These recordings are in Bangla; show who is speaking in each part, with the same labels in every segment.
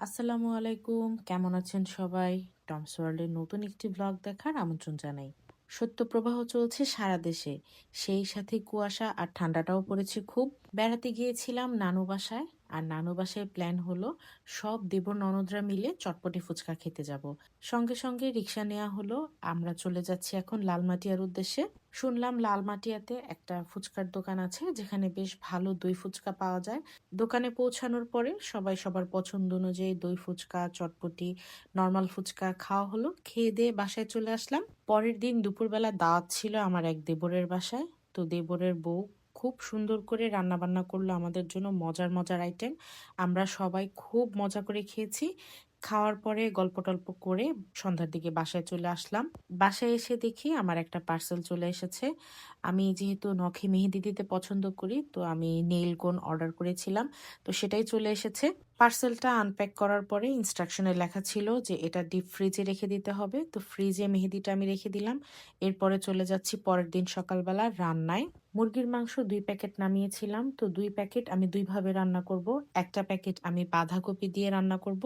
Speaker 1: আসসালামু আলাইকুম। কেমন আছেন সবাই? টমস ওয়ার্ল্ডের নতুন একটি ব্লগ দেখার আমন্ত্রণ জানাই। সত্য প্রবাহ চলছে সারা দেশে। সেই সাথে কুয়াশা আর ঠান্ডাটাও পড়েছে খুব। বেড়াতে গিয়েছিলাম নানু বাসায়। আর নানু বাসায় প্ল্যান হলো সব দেব ননদরা মিলে চটপটি ফুচকা খেতে যাব। সঙ্গে সঙ্গে রিক্সা নেওয়া হলো। আমরা চলে যাচ্ছি এখন লালমাটিয়ার উদ্দেশ্যে। শুনলাম লালমাটিয়াতে একটা ফুচকার দোকান আছে, যেখানে বেশ ভালো দই ফুচকা পাওয়া যায়। দোকানে পৌঁছানোর পরে সবাই সবার পছন্দ অনুযায়ী দই ফুচকা, চটপটি নর্মাল ফুচকা খাওয়া হলো। খেয়ে দিয়ে বাসায় চলে আসলাম। পরের দিন দুপুরবেলা দাওয়াত ছিল আমার এক দেবরের বাসায়। তো দেবরের বউ খুব সুন্দর করে রান্না বান্না করল আমাদের জন্য মজার মজার আইটেম আমরা সবাই খুব মজা করে খেয়েছি। খাওয়ার পরে গল্প টল্প করে সন্ধ্যার দিকে বাসায় চলে আসলাম। বাসায় এসে দেখি আমার একটা পার্সেল চলে এসেছে। আমি যেহেতু নখে মেহেদি দিতে পছন্দ করি, তো আমি নেইল কোন অর্ডার করেছিলাম, তো সেটাই চলে এসেছে। পার্সেলটা আনপ্যাক করার পরে ইনস্ট্রাকশনে লেখা ছিল যে এটা ডিপ ফ্রিজে রেখে দিতে হবে। তো ফ্রিজে মেহেদিটা আমি রেখে দিলাম। এরপরে চলে যাচ্ছি পরের দিন সকালবেলা রান্নায়। মুরগির মাংস দুই প্যাকেট নামিয়েছিলাম। তো দুই প্যাকেট আমি দুইভাবে রান্না করব। একটা প্যাকেট আমি বাঁধাকপি দিয়ে রান্না করব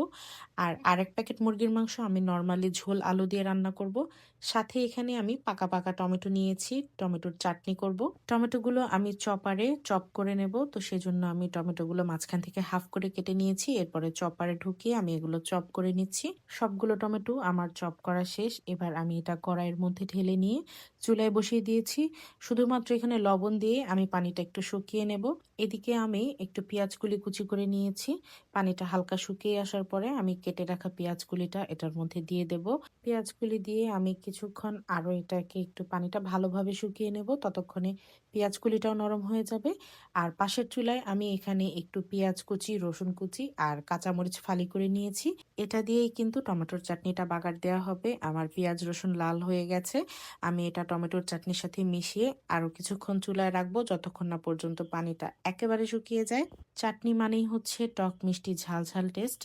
Speaker 1: আর আরেক প্যাকেট মুরগির মাংস আমি নর্মালি ঝোল আলু দিয়ে রান্না করব। সাথে এখানে আমি পাকা পাকা টমেটো নিয়েছি। টমেটোর চাটনি করব। টমেটোগুলো আমি চপারে চপ করে নেব। তো সেজন্য আমি টমেটোগুলো মাঝখান থেকে হাফ করে কেটে নিয়েছি। এরপরে চপারে ঢুকিয়ে আমি এগুলো চপ করে নিচ্ছি। সবগুলো টমেটো আমার চপ করা শেষ। এবার আমি এটা কড়াইয়ের মধ্যে ঢেলে নিয়ে চুলায় বসিয়ে দিয়েছি। শুধুমাত্র এখানে লবণ দিয়ে আমি পানিটা একটু শুকিয়ে নেব। এদিকে আমি একটু পেঁয়াজ কুলি কুচি করে নিয়েছি। পানিটা হালকা শুকিয়ে আসার পরে আমি কেটে রাখা পেঁয়াজ কুলিটা এটার মধ্যে দিয়ে দেব। পেঁয়াজ কুলি দিয়ে আমি কিছুক্ষণ আরও এটাকে একটু পানিটা ভালোভাবে শুকিয়ে নেব। ততক্ষণে পেঁয়াজ কুলিটাও নরম হয়ে যাবে। আর পাশের চুলায় আমি এখানে একটু পেঁয়াজ কুচি, রসুন কুচি আর কাঁচামরিচ ফালি করে নিয়েছি। এটা দিয়েই কিন্তু টমেটোর চাটনিটা বাগার দেওয়া হবে। আমার পেঁয়াজ, রসুন লাল হয়ে গেছে। আমি এটা টমেটোর চাটনির সাথে মিশিয়ে আরও কিছুক্ষণ চুলায় রাখব। যতক্ষণ না পর্যন্ত পানিটা একেবারে শুকিয়ে যায়। চাটনি মানেই হচ্ছে টক মিষ্টি ঝাল ঝাল টেস্ট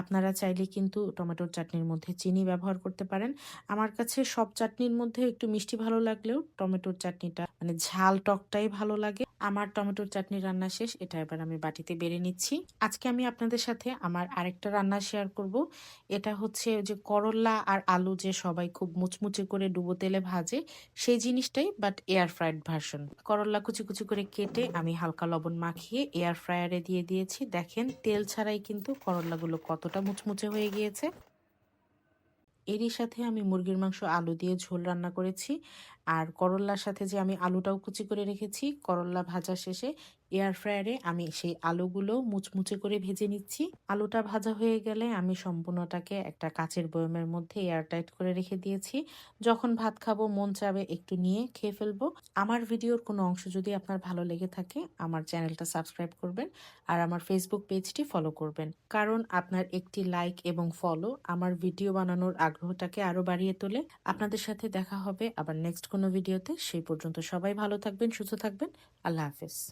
Speaker 1: আপনারা চাইলে কিন্তু টমেটোর চাটনির মধ্যে চিনি ব্যবহার করতে পারেন। আমার কাছে সব চাটনির মধ্যে একটু মিষ্টি ভালো লাগলেও টমেটোর চাটনিটা মানে ঝাল টকটাই ভালো লাগে। আমার টমেটোর চাটনি রান্না শেষ, এটা এবার আমি বাটিতে বেড়ে নিচ্ছি। আজকে আমি আপনাদের সাথে আমার আরেকটা রান্না শেয়ার করব। এটা হচ্ছে যে করল্লা আর আলু যে সবাই খুব মুচমুচে করে ডুবো তেলে ভাজে, সেই জিনিসটাই বাট এয়ার ফ্রাইড ভার্সন করল্লা কুচি কুচি করে কেটে আমি হালকা লবণ মাখিয়ে এয়ার ফ্রায়ারে দিয়ে দিয়েছি। দেখেন, তেল ছাড়াই কিন্তু করলাগুলো কতটা মুচমুচে হয়ে গিয়েছে। এরই সাথে আমি মুরগির মাংস আলু দিয়ে ঝোল রান্না করেছি। আর করল্লার সাথে যে আমি আলুটাও কুচি করে রেখেছি করল্লা ভাজা শেষে এয়ার ফ্রায়ারে আমি সেই আলুগুলো মুচমুচে করে ভেজে নিচ্ছি। আলুটা ভাজা হয়ে গেলে আমি সম্পূর্ণটাকে একটা কাচের বয়মের মধ্যে এয়ারটাইট করে রেখে দিয়েছি। যখন ভাত খাব, মন চাবে একটু নিয়ে খেয়ে ফেলব। আমার ভিডিওর কোনো অংশ যদি আপনার ভালো লেগে থাকে, আমার চ্যানেলটা সাবস্ক্রাইব করবেন আর আমার ফেসবুক পেজটি ফলো করবেন। কারণ আপনার একটি লাইক এবং ফলো আমার ভিডিও বানানোর আগ্রহটাকে আরও বাড়িয়ে তোলে। আপনাদের সাথে দেখা হবে আবার নেক্সট কোনো ভিডিওতে সেই পর্যন্ত সবাই ভালো থাকবেন সুস্থ থাকবেন। আল্লাহ হাফেজ।